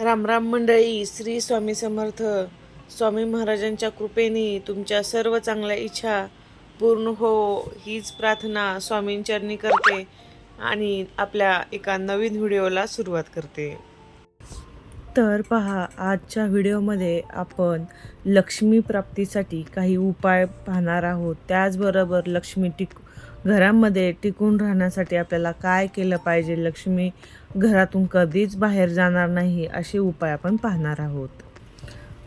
रामराम मंडळी श्री स्वामी समर्थ स्वामी महाराजांच्या कृपेने तुमच्या सर्व चांगल्या इच्छा पूर्ण हो हीच प्रार्थना स्वामींचरणी करते आणि आपल्या एका नवीन व्हिडिओला सुरुवात करते. तर पहा आजच्या व्हिडिओमध्ये आपण लक्ष्मी प्राप्तीसाठी काही उपाय पाहणार आहोत. त्याचबरोबर लक्ष्मी टिक घरामध्ये टिकून राहण्यासाठी आपल्याला काय केलं पाहिजे? लक्ष्मी घरातून कधीच बाहेर जाणार नाही असे उपाय आपण पाहणार आहोत.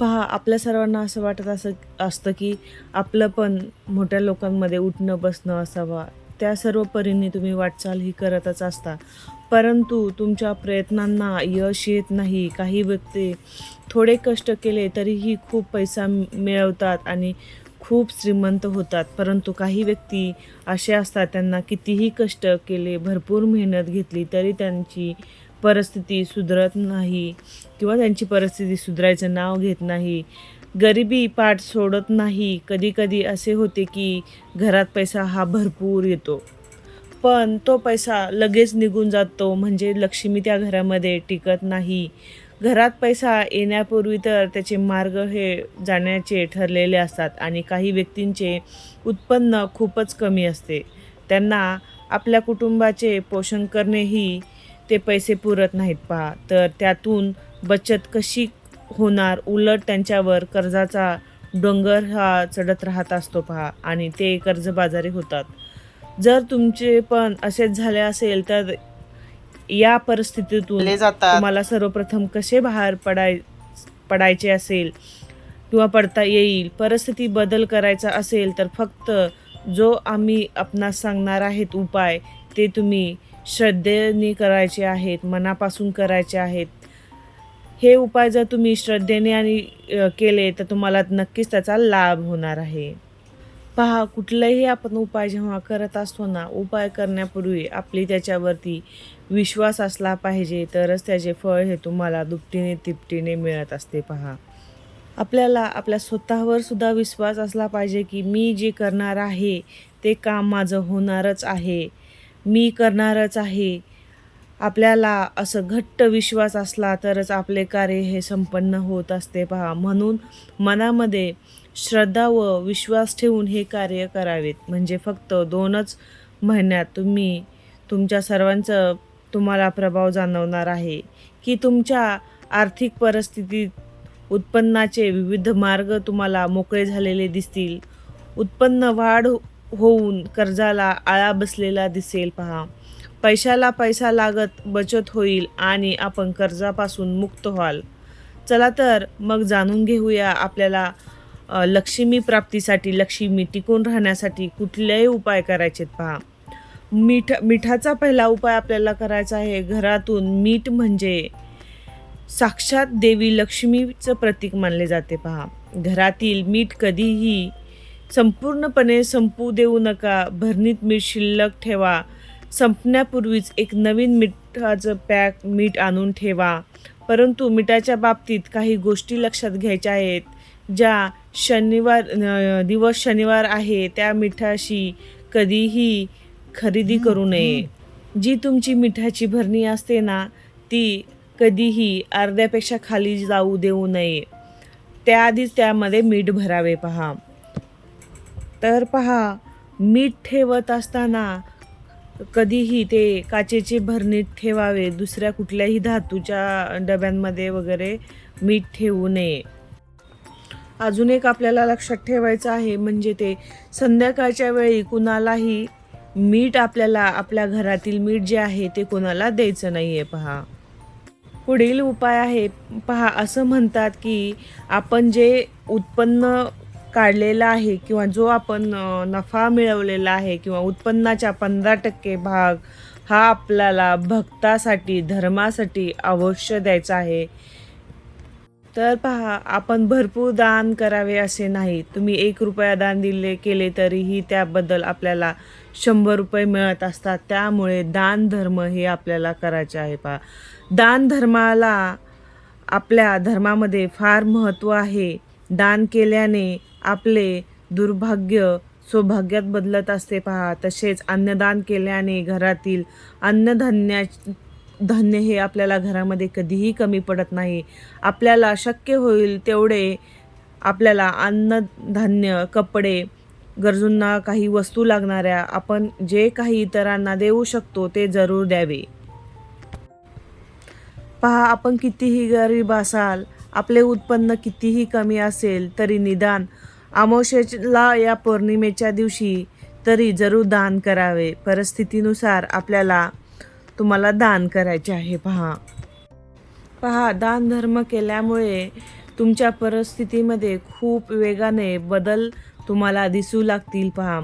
पहा आपल्या सर्वांना असं वाटत असं असतं की आपलं पण मोठ्या लोकांमध्ये उठणं बसणं असावा. त्या सर्व परीने तुम्ही वाटचाल ही करतच असता. परंतु तुमच्या प्रयत्नांना यश येत नाही. काही व्यक्ती थोडे कष्ट केले तरीही खूप पैसा मिळवतात आणि खूप श्रीमंत होतात. परंतु काही व्यक्ती असे असतात त्यांना कितीही कष्ट केले भरपूर मेहनत घेतली तरी त्यांची परिस्थिती सुधरत नाही किंवा त्यांची परिस्थिती सुधारायचं नाव घेत नाही. गरिबी पाठ सोडत नाही. कधीकधी असे होते की घरात पैसा हा भरपूर येतो. पण तो पैसा लगेच निघून जातो. म्हणजे लक्ष्मी त्या घरामध्ये टिकत नाही. घरात पैसा येण्यापूर्वी तर त्याचे मार्ग हे जाण्याचे ठरलेले असतात आणि काही व्यक्तींचे उत्पन्न खूपच कमी असते. त्यांना आपल्या कुटुंबाचे पोषण करणेही ते पैसे पुरत नाहीत पहा. तर त्यातून बचत कशी होणार? उलट त्यांच्यावर कर्जाचा डोंगर हा चढत राहत असतो पहा. आणि ते कर्जबाजारी होतात. जर तुमचे पण असेच झाले असेल तर या परिस्थितीतून तुम्हाला सर्वप्रथम कसे बाहेर पडाय पडायचे असेल किंवा पडता येईल परिस्थिती बदल करायचा असेल तर फक्त जो आम्ही आपणास सांगणार आहेत उपाय ते तुम्ही श्रद्धेने करायचे आहेत मनापासून करायचे आहेत. हे उपाय जर तुम्ही श्रद्धेने आणि केले तर तुम्हाला नक्कीच त्याचा लाभ होणार आहे. पहा कुठलाही आपण उपाय जेव्हा करत असतो ना उपाय करण्यापूर्वी आपली त्याच्यावरती विश्वास असला पाहिजे तरच त्याचे फळ हे तुम्हाला दुपटीने तिपटीने मिळत असते पहा. आपल्याला आपल्या स्वतःवर सुद्धा विश्वास असला पाहिजे की मी जे करणार आहे ते काम माझं होणारच आहे मी करणारच आहे आपल्याला असं घट्ट विश्वास असला तरच आपले कार्य हे संपन्न होत असते पहा. म्हणून मनामध्ये श्रद्धा व विश्वास ठेवून हे कार्य करावेत. म्हणजे फक्त दोनच महिन्यात तुम्ही तुमच्या सर्वांचं तुम्हाला प्रभाव जाणवणार आहे की तुमच्या आर्थिक परिस्थितीत उत्पन्नाचे विविध मार्ग तुम्हाला मोकळे झालेले दिसतील. उत्पन्न वाढ होऊन कर्जाला आळा बसलेला दिसेल पहा. पैशाला पैसा लागत बचत होईल आणि आपण कर्जापासून मुक्त व्हाल. चला तर मग जाणून घेऊया आपल्याला लक्ष्मी प्राप्तीसाठी लक्ष्मी टिकून राहण्यासाठी कुठलेही उपाय करायचेत पहा. मीठ मिठाचा पहिला उपाय आपल्याला करायचा आहे. घरातून मीठ म्हणजे साक्षात देवी लक्ष्मीचं प्रतीक मानले जाते पहा. घरातील मीठ कधीही संपूर्णपणे संपू देऊ नका. भरणीत मीठ शिल्लक ठेवा. संपण्यापूर्वीच एक नवीन मिठाचं पॅक मीठ आणून ठेवा. परंतु मिठाच्या बाबतीत काही गोष्टी लक्षात घ्यायच्या आहेत. ज्या शनिवार दिवस शनिवार आहे त्या मिठाशी कधीही खरेदी करू नये. जी तुमची मिठाची भरणी असते ना ती कधीही अर्ध्यापेक्षा खाली जाऊ देऊ नये. त्याआधीच त्यामध्ये मीठ भरावे पहा. तर पहा मीठ ठेवत असताना कधीही ते काचेचे भरणीत ठेवावे दुसऱ्या कुठल्याही धातूच्या डब्यांमध्ये वगैरे मीठ ठेवू नये. अजून एक आपल्याला लक्षात ठेवायचं आहे म्हणजे ते संध्याकाळच्या वेळी कुणालाही मीठ आपल्याला आपल्या घरातील मीठ जे आहे ते कोणाला द्यायचं नाही आहे पहा. पुढील उपाय आहे पहा असं म्हणतात की आपण जे उत्पन्न काढलेला आहे किंवा जो आपण नफा मिळवलेला आहे किंवा उत्पन्नाच्या पंधरा टक्के भाग हा आपल्याला भक्तासाठी धर्मासाठी अवश्य द्यायचा आहे. तर पहा आपण भरपूर दान करावे असे नाही. तुम्ही एक रुपया दान दिले केले तरीही त्याबद्दल आपल्याला शंभर रुपये मिळत असतात. त्यामुळे दान धर्म हे आपल्याला करायचे आहे पहा. दान धर्माला आपल्या धर्मामध्ये फार महत्त्व आहे. दान केल्याने आपले दुर्भाग्य सौभाग्यात बदलत असते पहा. तसेच अन्नदान केल्याने घरातील अन्नधान्या धान्य हे आपल्याला घरामध्ये कधीही कमी पडत नाही. आपल्याला शक्य होईल तेवढे आपल्याला अन्नधान्य कपडे गरजूंना काही वस्तू लागणाऱ्या आपण जे काही इतरांना देऊ शकतो ते जरूर द्यावे. पहा आपण कितीही गरीब असाल आपले उत्पन्न कितीही कमी असेल तरी निदान अमावस्येला या पौर्णिमेच्या दिवशी तरी जरूर दान करावे. परिस्थितीनुसार आपल्याला तुम्हाला दान करायचे आहे. पहा. पहा दान धर्म केल्यामुळे तुमच्या परिस्थितीमध्ये खूप वेगाने बदल तुम्हाला दिसू लागतील. पहा.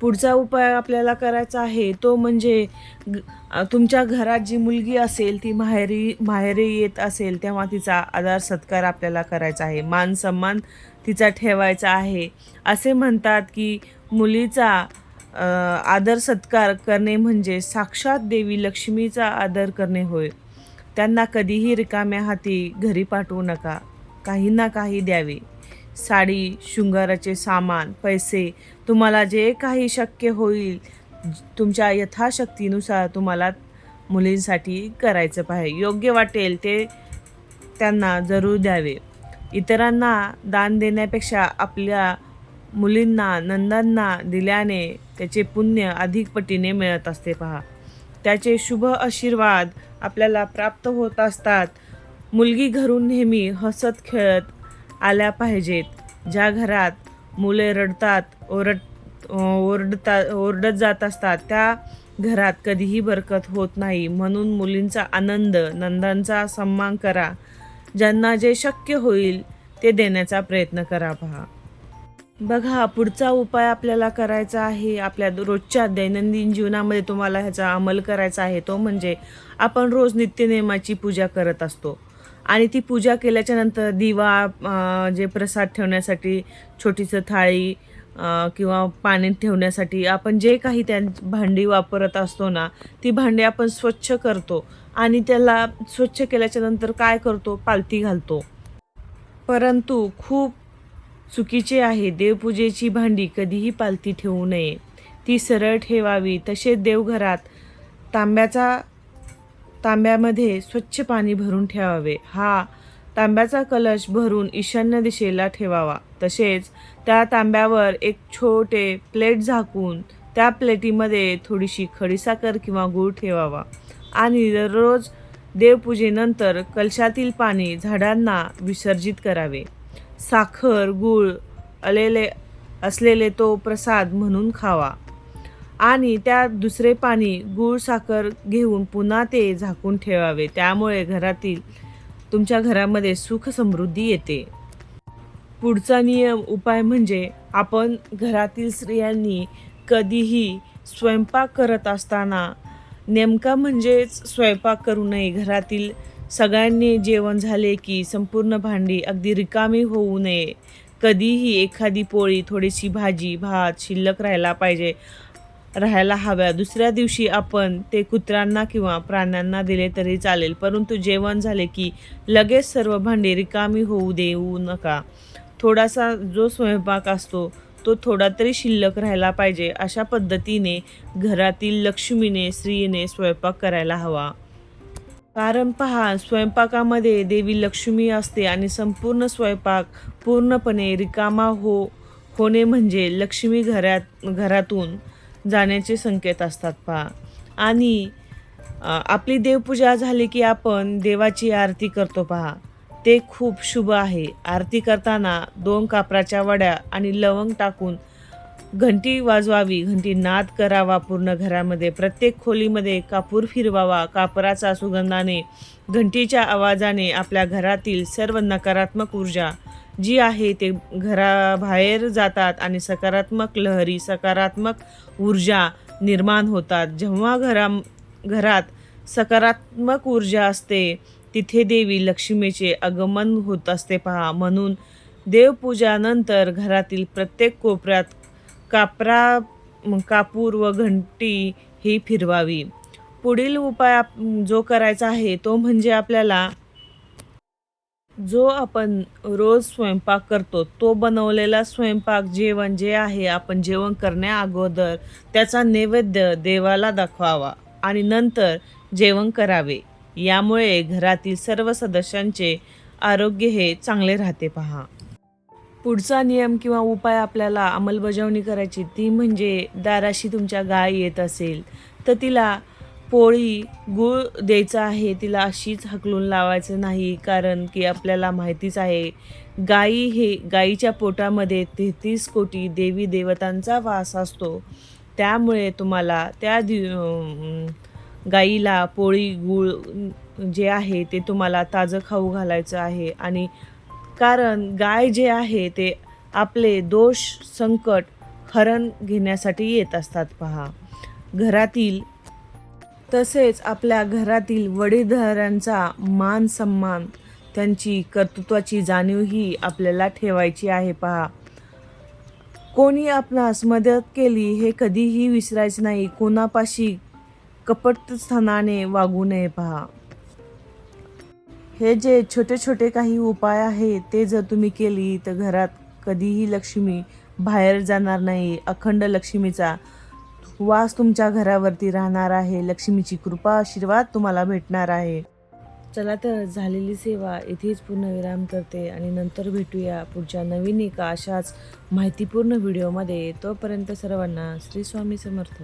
पुढचा उपाय आपल्याला करायचा आहे तो म्हणजे ग- तुमच्या घरात जी मुलगी असेल ती माहेरी माहेरी येत असेल तेव्हा तिचा आदर सत्कार आपल्याला करायचा आहे. मान सन्मान तिचा ठेवायचा आहे. असे म्हणतात की मुलीचा आदर सत्कार करणे म्हणजे साक्षात देवी लक्ष्मीचा आदर करणे होय. त्यांना कधीही रिकाम्या हाती घरी पाठवू नका. काही ना काही द्यावे. साडी शृंगाराचे सामान पैसे तुम्हाला जे काही शक्य होईल तुमच्या यथाशक्तीनुसार तुम्हाला मुलींसाठी करायचं पाहिजे. योग्य वाटेल ते त्यांना जरूर द्यावे. इतरांना दान देण्यापेक्षा आपल्या मुलींना नंदांना दिल्याने त्याचे पुण्य अधिक पटीने मिळत असते पहा. त्याचे शुभ आशीर्वाद आपल्याला प्राप्त होत असतात. मुलगी घरून नेहमी हसत खेळत आल्या पाहिजेत. ज्या घरात मुले रडतात ओरड ओरडतात ओरडत जात असतात त्या घरात कधीही बरकत होत नाही. म्हणून मुलींचा आनंद नंदांचा सन्मान करा. ज्यांना जे शक्य होईल ते देण्याचा प्रयत्न करा पहा. बघा पुढचा उपाय आपल्याला करायचा आहे. आपल्या रोजच्या दैनंदिन जीवनामध्ये तुम्हाला ह्याचा अंमल करायचा आहे. तो म्हणजे आपण रोज नित्यनेमाची पूजा करत असतो. आणि ती पूजा केल्याच्यानंतर दिवा जे प्रसाद ठेवण्यासाठी छोटीचं थाळी किंवा पाणी ठेवण्यासाठी आपण जे काही त्या भांडी वापरत असतो ना ती भांडी आपण स्वच्छ करतो आणि त्याला स्वच्छ केल्याच्यानंतर काय करतो? पालती घालतो. परंतु खूप चुकीचे आहे देवपूजेची भांडी कधीही पालती ठेवू नये. ती सरळ ठेवावी. तसेच देवघरात तांब्याचा तांब्यामध्ये स्वच्छ पाणी भरून ठेवावे. हा तांब्याचा कलश भरून ईशान्य दिशेला ठेवावा. तसेच त्या तांब्यावर एक छोटे प्लेट झाकून त्या प्लेटीमध्ये थोडीशी खडीसाखर किंवा गूळ ठेवावा. आणि दररोज देवपूजेनंतर कलशातील पाणी झाडांना विसर्जित करावे. साखर गूळ आलेले असलेले तो प्रसाद म्हणून खावा. आणि त्यात दुसरे पाणी गूळ साखर घेऊन पुन्हा ते झाकून ठेवावे. त्यामुळे घरातील तुमच्या घरामध्ये सुख समृद्धी येते. पुढचा नियम उपाय म्हणजे आपण घरातील स्त्रियांनी कधीही स्वयंपाक करत असताना नेमका म्हणजेच स्वयंपाक करू नये. घरातील सगळ्यांनी जेवण झाले की संपूर्ण भांडी अगदी रिकामी होऊ नये. कधीही एखादी पोळी थोडीशी भाजी भात शिल्लक राहायला पाहिजे. राहायला हव्या. दुसऱ्या दिवशी आपण ते कुत्र्यांना किंवा प्राण्यांना दिले तरी चालेल. परंतु जेवण झाले की लगेच सर्व भांडी रिकामी होऊ देऊ नका. थोडासा जो स्वयंपाक असतो तो थोडा तरी शिल्लक राहायला पाहिजे. अशा पद्धतीने घरातील लक्ष्मीने स्त्रीने स्वयंपाक करायला हवा. कारण पहा स्वयंपाकामध्ये देवी लक्ष्मी असते आणि संपूर्ण स्वयंपाक पूर्णपणे रिकामा हो होणे म्हणजे लक्ष्मी घरात घरातून जाण्याचे संकेत असतात पहा. आणि आपली देवपूजा झाली की आपण देवाची आरती करतो पहा. ते खूप शुभ आहे. आरती करताना दोन कापराच्या वड्या आणि लवंग टाकून घंटी वाजवावी. घंटी नाद करावा पूर्ण घरामध्ये. प्रत्येक खोलीमध्ये कापूर फिरवावा. कापराचा सुगंधाने घंटीच्या आवाजाने आपल्या घरातील सर्व नकारात्मक ऊर्जा जी आहे ते घराबाहेर जातात आणि सकारात्मक लहरी सकारात्मक ऊर्जा निर्माण होतात. जेव्हा घरा घरात सकारात्मक ऊर्जा असते तिथे देवी लक्ष्मीचे आगमन होत असते पहा. म्हणून देवपूजानंतर घरातील प्रत्येक कोपऱ्यात कापरा कापूर व घंटी ही फिरवावी. पुढील उपाय आप- जो करायचा आहे तो म्हणजे आपल्याला जो आपण रोज स्वयंपाक करतो तो बनवलेला स्वयंपाक जेवण जे आहे आपण जेवण करण्या अगोदर त्याचा नैवेद्य देवाला दाखवावा आणि नंतर जेवण करावे. यामुळे घरातील सर्व सदस्यांचे आरोग्य हे चांगले राहते पहा. पुढचा नियम किंवा उपाय आपल्याला अंमलबजावणी करायची ती म्हणजे दाराशी तुमच्या गाय येत असेल तर तिला पोळी गूळ द्यायचा आहे तिला अशीच हकलून लावायचं नाही कारण की आपल्याला माहितीच आहे गाई हे गाईच्या पोटामध्ये तेहतीस कोटी देवी देवतांचा वास असतो. त्यामुळे तुम्हाला त्या दि गाईला पोळी गूळ जे आहे ते तुम्हाला ताजं खाऊ घालायचं आहे. आणि कारण गाय जे आहे ते आपले दोष संकट हरण घेण्यासाठी येत असतात पहा. घरातील तसेच आपल्या घरातील वडीलधाऱ्यांचा मान सन्मान त्यांची कर्तृत्वाची जाणीवही आपल्याला ठेवायची आहे पहा. कोणी आपणास मदत केली हे कधीही विसरायचं नाही. कोणापाशी कपटस्थानाने वागू नये पहा. हे जे छोटे छोटे काही उपाय आहेत ते जर तुम्ही केली तर घरात कधीही लक्ष्मी बाहेर जाणार नाही. अखंड लक्ष्मीचा वास तुमच्या घरावरती राहणार आहे. लक्ष्मीची कृपा आशीर्वाद तुम्हाला भेटणार आहे. चला तर झालेली सेवा इथेच पूर्णविराम करते आणि नंतर भेटूया पुढच्या नवीन एका अशाच माहितीपूर्ण व्हिडिओमध्ये. तोपर्यंत सर्वांना श्री स्वामी समर्थ.